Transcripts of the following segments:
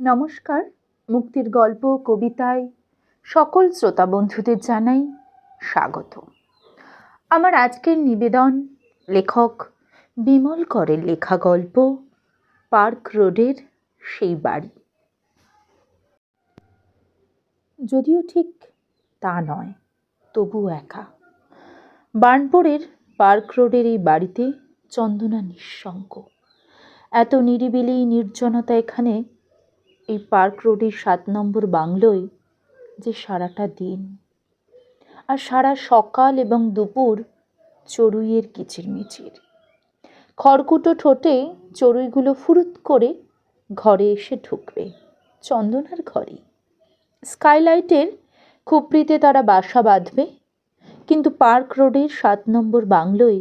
নমস্কার, মুক্তির গল্প, কবিতায় সকল শ্রোতা বন্ধুদের জানাই স্বাগত। আমার আজকের নিবেদন লেখক বিমল করের লেখা গল্প পার্ক রোডের সেই বাড়ি। যদিও ঠিক তা নয় তবু একা। বার্নপুরের পার্ক রোডের এই বাড়িতে চন্দনা নিঃসঙ্গ। এত নিরিবিলি নির্জনতা এখানে এই পার্ক রোডের সাত নম্বর বাংলোয় যে সারাটা দিন। আর সারা সকাল এবং দুপুর চড়ুইয়ের কিচিরমিচির। খড়কুটো ঠোঁটে চড়ুইগুলো ফুরুত করে ঘরে এসে ঢুকবে, চন্দনার ঘরে। স্কাইলাইটের খুপড়িতে তারা বাসা বাঁধবে, কিন্তু পার্ক রোডের সাত নম্বর বাংলোয়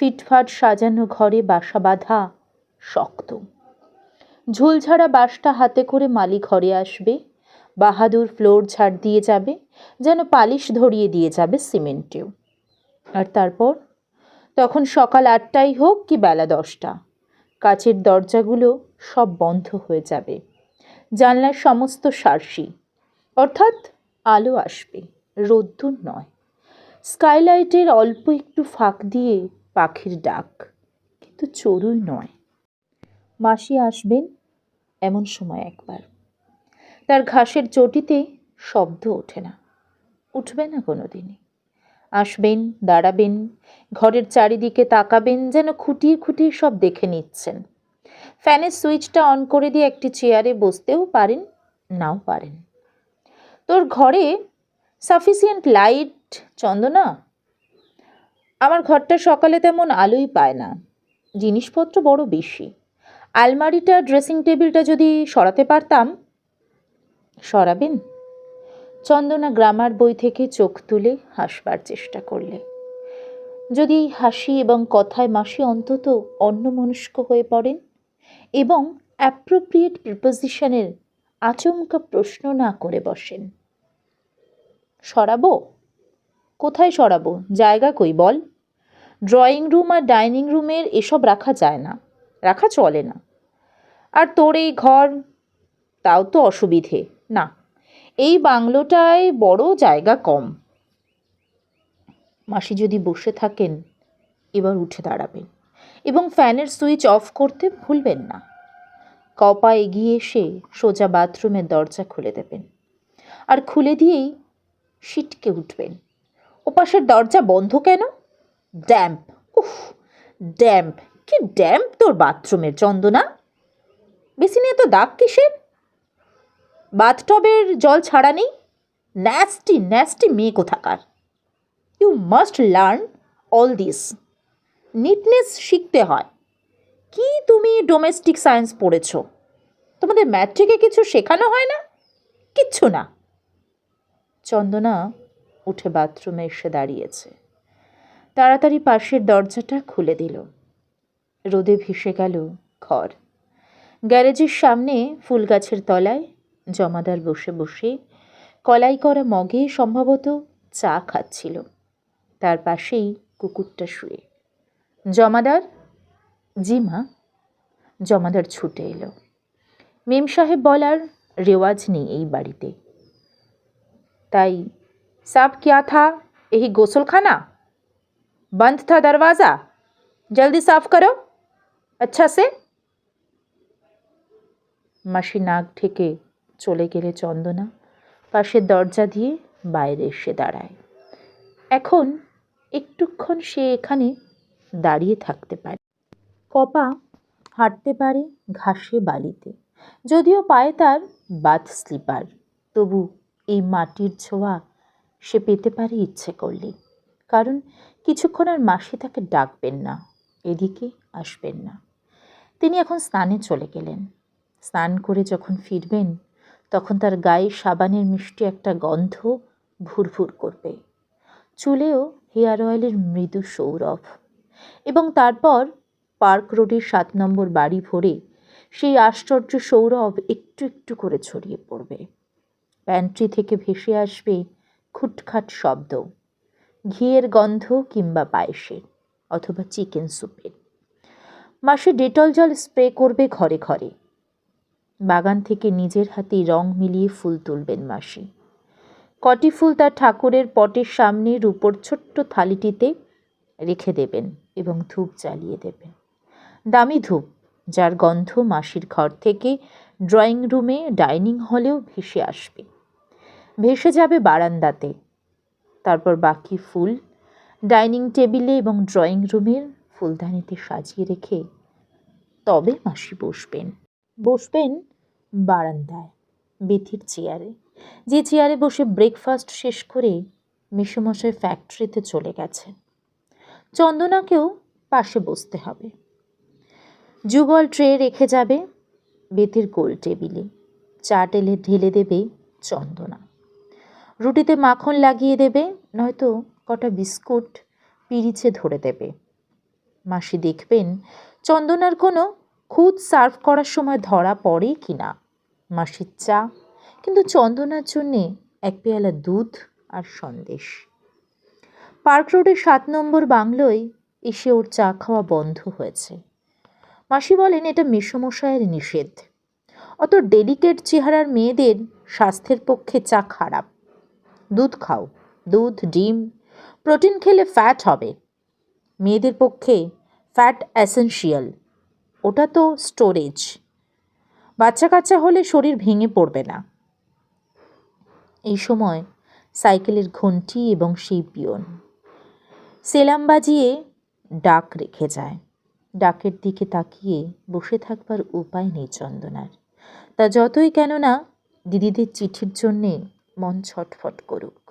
ফিটফাট সাজানো ঘরে বাসা বাঁধা শক্ত। ঝুলঝাড়া বাসটা হাতে করে মালি ঘরে আসবে। বাহাদুর ফ্লোর ঝাড় দিয়ে যাবে, যেন পালিশ ধরিয়ে দিয়ে যাবে সিমেন্টেও। আর তারপর? তখন সকাল আটটাই হোক কি বেলা দশটা। কাচের দরজাগুলো সব বন্ধ হয়ে যাবে। জানলার সমস্ত সার্সি। অর্থাৎ আলো আসবে, রোদ্দুর নয়। স্কাইলাইটের অল্প একটু ফাঁক দিয়ে পাখির ডাক। কিন্তু চড়ুই নয়। মাসি আসবেন এমন সময় একবার। তার ঘাসের চটিতে শব্দ ওঠে না। উঠবে না কোনো দিনই আসবেন, দাঁড়াবেন, ঘরের চারিদিকে তাকাবেন, যেন খুঁটিয়ে খুঁটিয়ে সব দেখে নিচ্ছেন। ফ্যানের সুইচটা অন করে দিয়ে একটি চেয়ারে বসতেও পারেন, নাও পারেন। তোর ঘরে সাফিসিয়েন্ট লাইট, চন্দনা? আমার ঘরটা সকালে তেমন আলোই পায় না। জিনিসপত্র বড় বেশি। আলমারিটা ড্রেসিং টেবিলটা যদি সরাতে পারতাম। সরাবেন? চন্দনা গ্রামার বই থেকে চোখ তুলে হাসবার চেষ্টা করলে। যদি হাসি এবং কথায় মাসি অন্তত অন্যমনস্ক হয়ে পড়েন এবং অ্যাপ্রোপ্রিয়েট প্রিপোজিশনের আচমকা প্রশ্ন না করে বসেন। সরাবো? কোথায় সরাবো? জায়গা কই? বল। ড্রয়িং রুম আর ডাইনিং রুমের এসব রাখা যায় না। রাখা চলে না। আর তোর এই ঘর, তাও তো অসুবিধে। না, এই বাংলোটায় বড় জায়গা কম। মাসি যদি বসে থাকেন, এবার উঠে দাঁড়াবেন এবং ফ্যানের সুইচ অফ করতে ভুলবেন না। কপা এগিয়ে এসে সোজা বাথরুমের দরজা খুলে দেবেন আর খুলে দিয়েই সিটকে উঠবেন। ওপাশের দরজা বন্ধ কেন? ড্যাম্প, উফ, ড্যাম্প কি ড্যাম্প তোর বাথরুমের চন্দনা? বেসিনে এত দাগ কিসের? বাথটবের জল ছাড়া নেই? ন্যাস্টি ন্যাস্টি মেয়ে কোথাকার? You must learn all this neatness শিখতে হয়। কি তুমি ডোমেস্টিক সায়েন্স পড়েছ? তোমাদের ম্যাট্রিকে কিছু শেখানো হয় না? কিচ্ছু না। চন্দনা উঠে বাথরুমে এসে দাঁড়িয়েছে। তাড়াতাড়ি পাশের দরজাটা খুলে দিল। রোদে ভেসে গেল ঘর। গ্যারেজের সামনে ফুলগাছের তলায় জমাদার বসে বসে কলাই করা মগে সম্ভবত চা খাচ্ছিল। তার পাশেই কুকুরটা শুয়ে। জমাদার? জিমা জমাদার ছুটে এলো। মেম সাহেব বলার রেওয়াজ নেই এই বাড়িতে। তাই সাব কিয়া থা এই গোসলখানা? বন্ধ থা দরওয়াজা? জলদি সাফ করো। আচ্ছা সে? মাসি নাক ঢেকে চলে গেলে চন্দনা পাশের দরজা দিয়ে বাইরে এসে দাঁড়ায়। এখন একটুক্ষণ সে এখানে দাঁড়িয়ে থাকতে পারে। কপা হাঁটতে পারে ঘাসে বালিতে। যদিও পায়ে তার বাথ স্লিপার, তবু এই মাটির ছোঁয়া সে পেতে পারে ইচ্ছে করলে কারণ কিছুক্ষণ আর মাসি তাকে ডাকবেন না, এদিকে আসবেন না। তিনি এখন স্নানে চলে গেলেন। স্নান করে যখন ফিরবেন, তখন তার গায়ে সাবানের মিষ্টি একটা গন্ধ ভুরভুর করবে। চুলেও হেয়ার অয়েলের মৃদু সৌরভ। এবং তারপর পার্ক রোডের সাত নম্বর বাড়ি ভরে সেই আশ্চর্য সৌরভ একটু একটু করে ছড়িয়ে পড়বে। প্যান্ট্রি থেকে ভেসে আসবে খুটখাট শব্দ, ঘিয়ের গন্ধ কিংবা পায়েসের, অথবা চিকেন স্যুপের। মাসে ডেটল জল স্প্রে করবে ঘরে ঘরে। বাগান থেকে নিজের হাতেই রং মিলিয়ে ফুল তুলবেন মাসি। কটি ফুল তার ঠাকুরের পটের সামনে রূপোর ছোট্ট থালিটিতে রেখে দেবেন এবং ধূপ জ্বালিয়ে দেবেন। দামি ধূপ, যার গন্ধ মাসির ঘর থেকে ড্রয়িং রুমে, ডাইনিং হলেও ভেসে আসবে। ভেসে যাবে বারান্দাতে। তারপর বাকি ফুল, ডাইনিং টেবিলে এবং ড্রয়িং রুমের ফুলদানিতে সাজিয়ে রেখে তবে মাসি বসবেন। বসবেন বারান্দায়, বেথির চেয়ারে। যে চেয়ারে বসে ব্রেকফাস্ট শেষ করে মেসোমশাই ফ্যাক্টরিতে চলে গেছেন চন্দনাকেও পাশে বসতে হবে। যুগল ট্রে রেখে যাবে বেতের গোল টেবিলে। চা টেলে ঢেলে দেবে চন্দনা। রুটিতে মাখন লাগিয়ে দেবে, নয়তো কটা বিস্কুট, পিরিচে ধরে দেবে। মাসি দেখবেন চন্দনার কোনো খুদ সার্ভ করার সময় ধরা পড়ে কি না? মাসির চা। কিন্তু চন্দনার জন্যে এক পেয়ালা দুধ আর সন্দেশ। পার্ক রোডের সাত নম্বর বাংলোয় এসে ওর চা খাওয়া বন্ধ হয়েছে। মাসি বলেন, এটা মেসমশায়ের নিষেধ। অত ডেলিকেট চেহারার মেয়েদের স্বাস্থ্যের পক্ষে চা খারাপ। দুধ খাও। দুধ, ডিম, প্রোটিন খেলে ফ্যাট হবে। মেয়েদের পক্ষে ফ্যাট অ্যাসেনশিয়াল ওটা তো স্টোরেজ। বাচ্চা কাচ্চা হলে শরীর ভেঙে পড়বে না। এই সময় সাইকেলের ঘন্টি এবং সেই পিয়ন। সেলাম বাজিয়ে ডাক রেখে যায়। ডাকের দিকে তাকিয়ে বসে থাকবার উপায় নেই চন্দনার। তা যতই কেননা দিদিদের চিঠির জন্যে মন ছটফট করুক।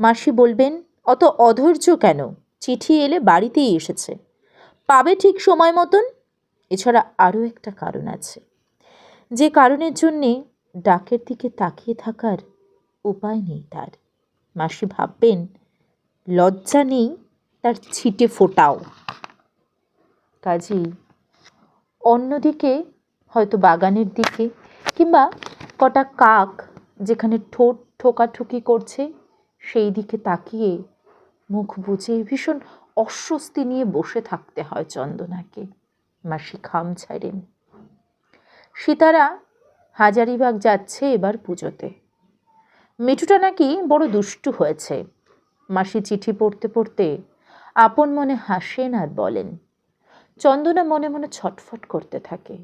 মাসি বলবেন, অত অধৈর্য কেন? চিঠি এলে বাড়িতেই এসেছে। পাবে ঠিক সময় মতন? এছাড়া আরও একটা কারণ আছে। যে কারণের জন্যে ডাকের দিকে তাকিয়ে থাকার উপায় নেই তার। মাসি ভাববেন, লজ্জা নেই, তার ছিটে ফোটাও। কাজেই অন্যদিকে, হয়তো বাগানের দিকে, কিংবা কটা কাক যেখানে ঠোঁট ঠোকাঠুকি করছে, সেই দিকে তাকিয়ে মুখ বুঝে ভীষণ অস্বস্তি নিয়ে বসে থাকতে হয় চন্দনাকে। মাসি খাম ছাড়েন। সীতারা হাজারিবাগ যাচ্ছে এবার পুজোতে। মিঠুটা নাকি বড় দুষ্টু হয়েছে। মাসি চিঠি পড়তে পড়তে আপন মনে হাসেন আর বলেন, চন্দনা মনে মনে ছটফট করতে থাকে।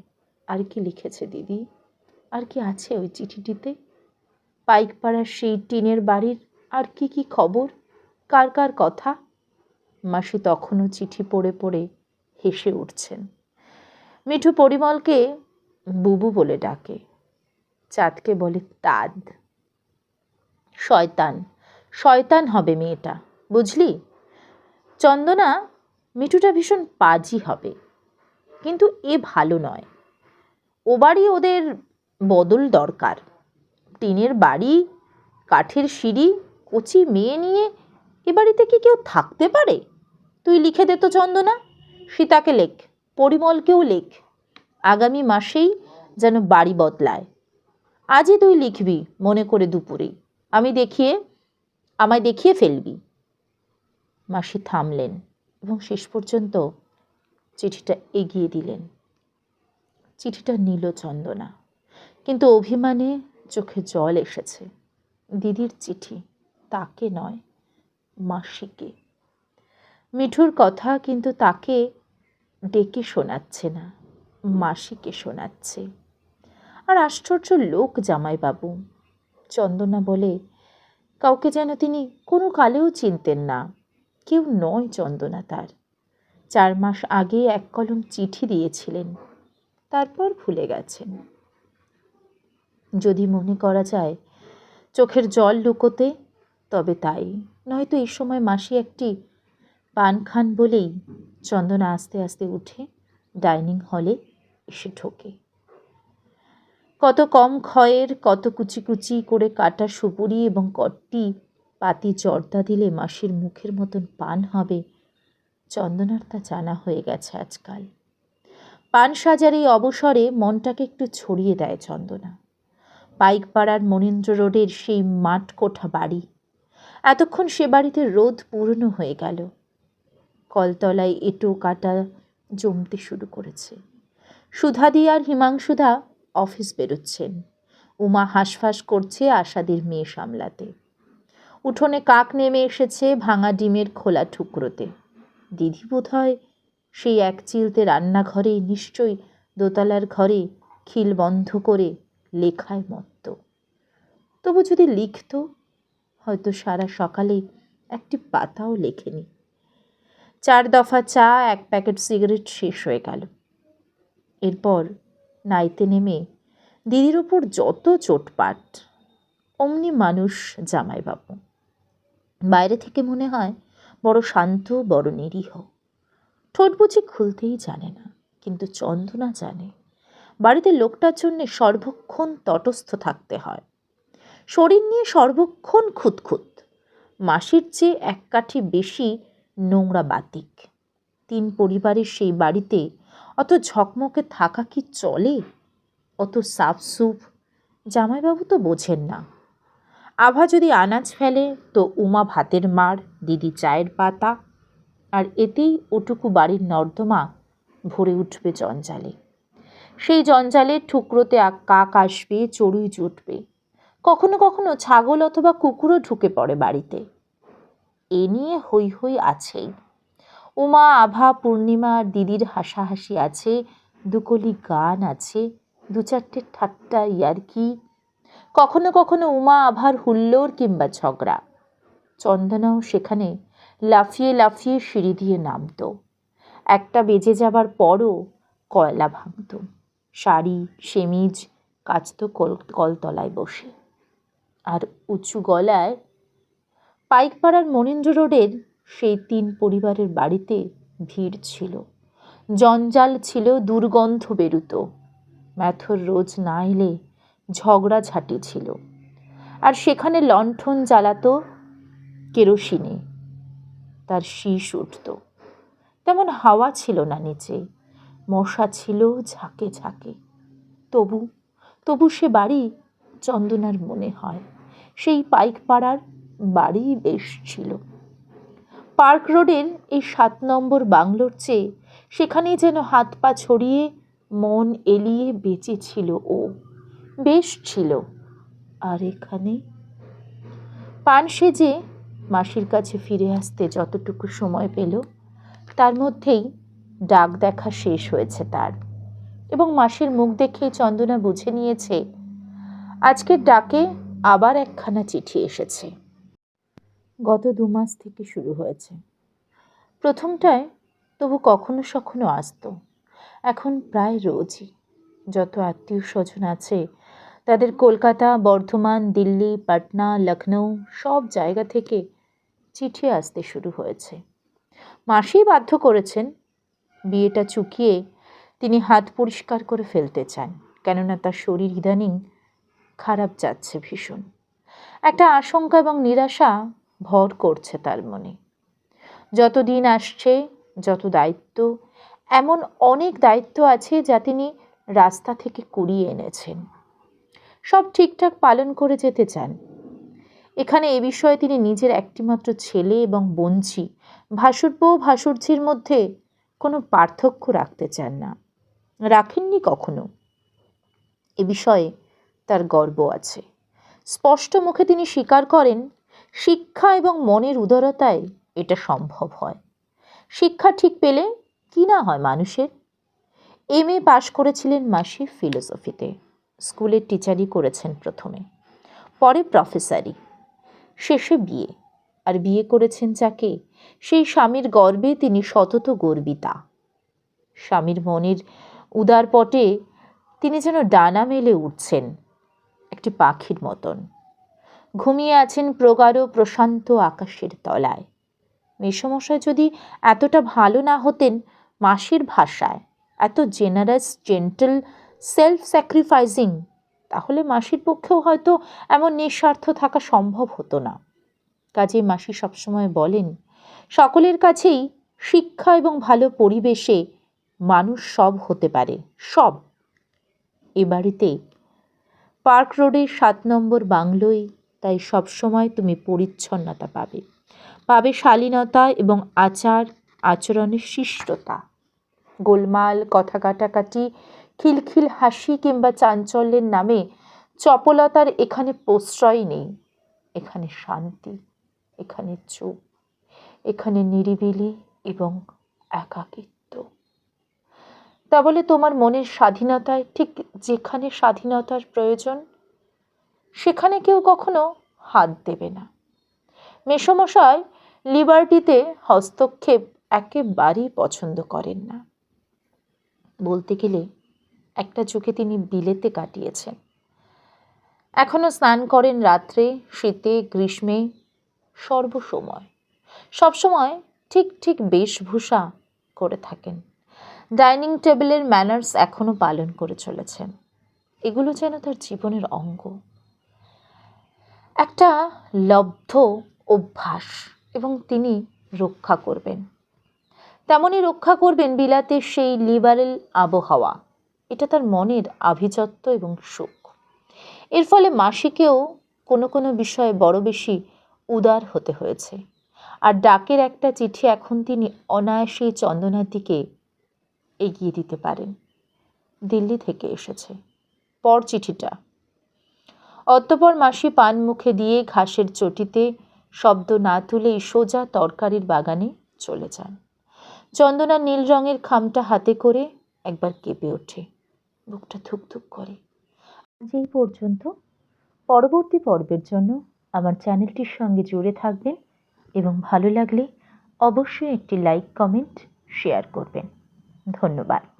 আর কি লিখেছে দিদি? আর কি আছে ওই চিঠিটিতে? পাইকপাড়ার সেই টিনের বাড়ির আর কি কি খবর? কার কার কথা? মাসি তখনও চিঠি পড়ে পড়ে হেসে উঠছেন। মিঠু পরিমলকে বুবু বলে ডাকে। চাঁদকে বলে, তাদ। শয়তান শয়তান হবে মেয়েটা, বুঝলি? চন্দনা, মিঠুটা ভীষণ পাজি হবে, কিন্তু এ ভালো নয়। ও বাড়ি ওদের বদল দরকার। টিনের বাড়ি, কাঠের সিঁড়ি, কচি মেয়ে নিয়ে এ বাড়িতে কি কেউ থাকতে পারে? তুই লিখে দে তো চন্দনা। সীতাকে লেখ, পরিমলকেও লেখ। আগামী মাসেই যেন বাড়ি বদলায়। আজই তুই লিখবি মনে করে দুপুরেই আমি দেখিয়ে, আমায় দেখিয়ে ফেলবি। মাসি থামলেন এবং শেষ পর্যন্ত চিঠিটা এগিয়ে দিলেন। চিঠিটা নিল চন্দনা। কিন্তু অভিমানে চোখে জল এসেছে। দিদির চিঠি তাকে নয়, মাসিকে। মিঠুর কথা কিন্তু তাকে ডেকে শোনাচ্ছে না, মাসিকে শোনাচ্ছে। আর আশ্চর্য লোক জামাইবাবু, চন্দনা বলে, কাউকে যেন তিনি কোনো কালেও চিনতেন না, কেউ নয় চন্দনা তার। চার মাস আগে এক কলম চিঠি দিয়েছিলেন, তারপর ভুলে গেছেন। যদি মনে করা যায়, চোখের জল লুকোতে, তবে তাই। নয়তো এই সময় মাসি একটি পান খান বলেই চন্দনা আস্তে আস্তে উঠে ডাইনিং হলে এসে ঢোকে। কত কম ক্ষয়ের, কত কুচি কুচি করে কাটা সুপুরি এবং কট্টি পাতি জর্দা দিলে মাসির মুখের মতন পান হবে, চন্দনার তা জানা হয়ে গেছে আজকাল। পান সাজার এই অবসরে মনটাকে একটু ছড়িয়ে দেয় চন্দনা। পাইকপাড়ার মনীন্দ্র রোডের সেই মাঠ কোঠা বাড়ি। এতক্ষণ সে বাড়িতে রোদ পূর্ণ হয়ে গেল। কলতলায় এঁটো কাটা জমতে শুরু করেছে। সুধাদি আর হিমাংশুদা অফিস বেরোচ্ছেন। উমা হাঁসফাঁস করছে আশাদের মেয়ে সামলাতে। উঠোনে কাক নেমে এসেছে ভাঙা ডিমের খোলা টুকরোতে দিদি বোধ হয় সেই এক চিলতে রান্নাঘরে নিশ্চয়ই দোতলার ঘরে খিল বন্ধ করে লেখায় মত্ত। তবু যদি লিখত, হয়তো সারা সকালে একটি পাতাও লেখেনি। চার দফা চা, এক প্যাকেট সিগারেট শেষ হয়ে গেল। এরপর নাইতে নেমে দিদির ওপর যত চোটপাট, অমনি মানুষ জামাইবাবু। বাইরে থেকে মনে হয় বড় শান্ত, বড় নিরীহ। ঠোঁট বুঝি খুলতেই জানে না, কিন্তু চন্দনা জানে। বাড়িতে লোকটার জন্য সর্বক্ষণ তটস্থ থাকতে হয়। শরীর নিয়ে সর্বক্ষণ খুঁতখুত। মাসির চেয়ে এক কাঠি বেশি নোংরা বাতিক। তিন পরিবারের সেই বাড়িতে অত ঝকমকে থাকা কি চলে? অত সাফসুফ? জামাইবাবু তো বোঝেন না। আভা যদি আনাজ ফেলে, তো উমা ভাতের মার দিদি চায়ের পাতা। আর এতেই ওটুকু বাড়ির নর্দমা ভরে উঠবে জঞ্জালে। সেই জঞ্জালে ঠুকরোতে কাক আসবে, চড়ুই জুটবে। কখনো কখনো ছাগল অথবা কুকুরও ঢুকে পড়ে বাড়িতে। এ নিয়ে হই হই আছেই উমা, আভা, পূর্ণিমা, দিদির হাসাহাসি আছে, দুকলি গান আছে, দু চারটে ঠাট্টা ইয়ার্কি। কখনো কখনো উমা, আভার হুল্লোড় কিংবা ঝগড়া। চন্দনাও সেখানে লাফিয়ে লাফিয়ে সিঁড়ি দিয়ে নামতো। একটা বেজে যাবার পরও কয়লা ভাঙত। শাড়ি, সেমিজ, কাচত কল, কলতলায় বসে। আর উঁচু গলায় পাইকপাড়ার মনীন্দ্র রোডের সেই তিন পরিবারের বাড়িতে ভিড় ছিল। জঞ্জাল ছিল দুর্গন্ধ বেরুতো। ম্যাথর রোজ না এলে ঝগড়া ঝাঁটি ছিল। আর সেখানে লণ্ঠন জ্বালাতো কেরোসিনে। তার শীষ উঠত। তেমন হাওয়া ছিল না নিচে। মশা ছিল ঝাঁকে ঝাঁকে। তবু তবু সে বাড়ি চন্দনার মনে হয়। সেই পাইকপাড়ার বাড়ি বেশ ছিল। পার্ক রোডের এই সাত নম্বর বাংলোর চেয়ে সেখানেই যেন হাত পা ছড়িয়ে মন এলিয়ে বেঁচে ছিল ও। বেশ ছিল। আর এখানে? পান সেজে মাসির কাছে ফিরে আসতে যতটুকু সময় পেল, তার মধ্যেই ডাক দেখা শেষ হয়েছে তার। এবং মাসির মুখ দেখেই চন্দনা বুঝে নিয়েছে, আজকের ডাকে আবার একখানা চিঠি এসেছে। গত দু মাস থেকে শুরু হয়েছে। প্রথমটায় তবু কখনো সখনো আসতো। এখন প্রায় রোজই। যত আত্মীয় স্বজন আছে, তাদের কলকাতা, বর্ধমান, দিল্লি, পাটনা লখনৌ সব জায়গা থেকে চিঠি আসতে শুরু হয়েছে। মাসি বাধ্য করেছেন বিয়েটা চুকিয়ে তিনি হাত পরিষ্কার করে ফেলতে চান, কেননা তার শরীর ইদানিং খারাপ যাচ্ছে ভীষণ। একটা আশঙ্কা এবং নিরাশা ভর করছে তার মনে। যত দিন আসছে, যত দায়িত্ব, এমন অনেক দায়িত্ব আছে যা তিনি রাস্তা থেকে কুড়িয়ে এনেছেন। সব ঠিকঠাক পালন করে যেতে চান। এখানে এ বিষয়ে তিনি নিজের একটিমাত্র ছেলে এবং বঞ্চি ভাসুরপো ভাসুরঝির মধ্যে কোনো পার্থক্য রাখতে চান না। রাখেননি কখনো? এ বিষয়ে তার গর্ব আছে। স্পষ্ট মুখে তিনি স্বীকার করেন শিক্ষা এবং মনের উদারতায় এটা সম্ভব হয়। শিক্ষা ঠিক পেলে কি না হয় মানুষের? এম এ পাশ করেছিলেন মাসি ফিলোসফিতে। স্কুলের টিচারই করেছেন প্রথমে। পরে প্রফেসরি শেষে বিয়ে আর বিয়ে করেছেন যাকে? সেই স্বামীর গর্বে তিনি সতত গর্বিতা। স্বামীর মনের উদার পটে তিনি যেন ডানা মেলে উঠছেন। একটি পাখির মতন। ঘুমিয়ে আছেন প্রগাঢ়, প্রশান্ত আকাশের তলায়। মেসমশাই যদি এতটা ভালো না হতেন, মাসির ভাষায় এত জেনারাস জেন্টল সেলফ স্যাক্রিফাইসিং তাহলে মাসির পক্ষেও হয়তো এমন নিঃস্বার্থ থাকা সম্ভব হতো না। কাজে মাসি সবসময় বলেন, সকলের কাছেই শিক্ষা এবং ভালো পরিবেশে মানুষ সব হতে পারে, সব। এ বাড়িতে পার্ক রোডের সাত নম্বর বাংলোয় তাই সবসময় তুমি পরিচ্ছন্নতা পাবে। পাবে শালীনতা এবং আচার, আচরণের শিষ্টতা। গোলমাল, কথা কাটাকাটি, খিলখিল হাসি কিংবা চাঞ্চল্যের নামে চপলতার এখানে প্রশ্রয় নেই। এখানে শান্তি, এখানে চোখ এখানে নিরিবিলি এবং একাকিত্ব। তা বলে তোমার মনের স্বাধীনতায় ঠিক যেখানে স্বাধীনতার প্রয়োজন সেখানে কেউ কখনো হাত দেবে না। মেসমশাই লিবার্টিতে হস্তক্ষেপ একেবারেই পছন্দ করেন না। বলতে গেলে একটা যুগে তিনি বিলেতে কাটিয়েছেন। এখনও স্নান করেন রাত্রে, শীতে, গ্রীষ্মে, সর্বসময়। সবসময় ঠিক ঠিক বেশভূষা করে থাকেন। ডাইনিং টেবিলের ম্যানার্স এখনও পালন করে চলেছেন। এগুলো যেন তার জীবনের অঙ্গ। একটা লব্ধ অভ্যাস এবং তিনি রক্ষা করবেন। তেমনই রক্ষা করবেন বিলাতের সেই লিবারেল আবহাওয়া। এটা তার মনের আভিজাত্য এবং সুখ এর ফলে মাসিকেও কোনো কোনো বিষয়ে বড় বেশি উদার হতে হয়েছে। আর ডাকের একটা চিঠি এখন তিনি অনায়াসেই চন্দনার দিকে এগিয়ে দিতে পারেন। দিল্লি থেকে এসেছে। পর চিঠিটা। অতঃপর মাসি পান মুখে দিয়ে ঘাসের চটিতে শব্দ না তুলেই সোজা তরকারির বাগানে চলে যান। চন্দনা নীল রঙের খামটা হাতে করে একবার কেঁপে ওঠে। বুকটা ধুকধুক করে। আজ এই পর্যন্ত। পরবর্তী পর্বের জন্য আমার চ্যানেলটির সঙ্গে জুড়ে থাকবেন এবং ভালো লাগলে অবশ্যই একটি লাইক, কমেন্ট, শেয়ার করবেন। ধন্যবাদ।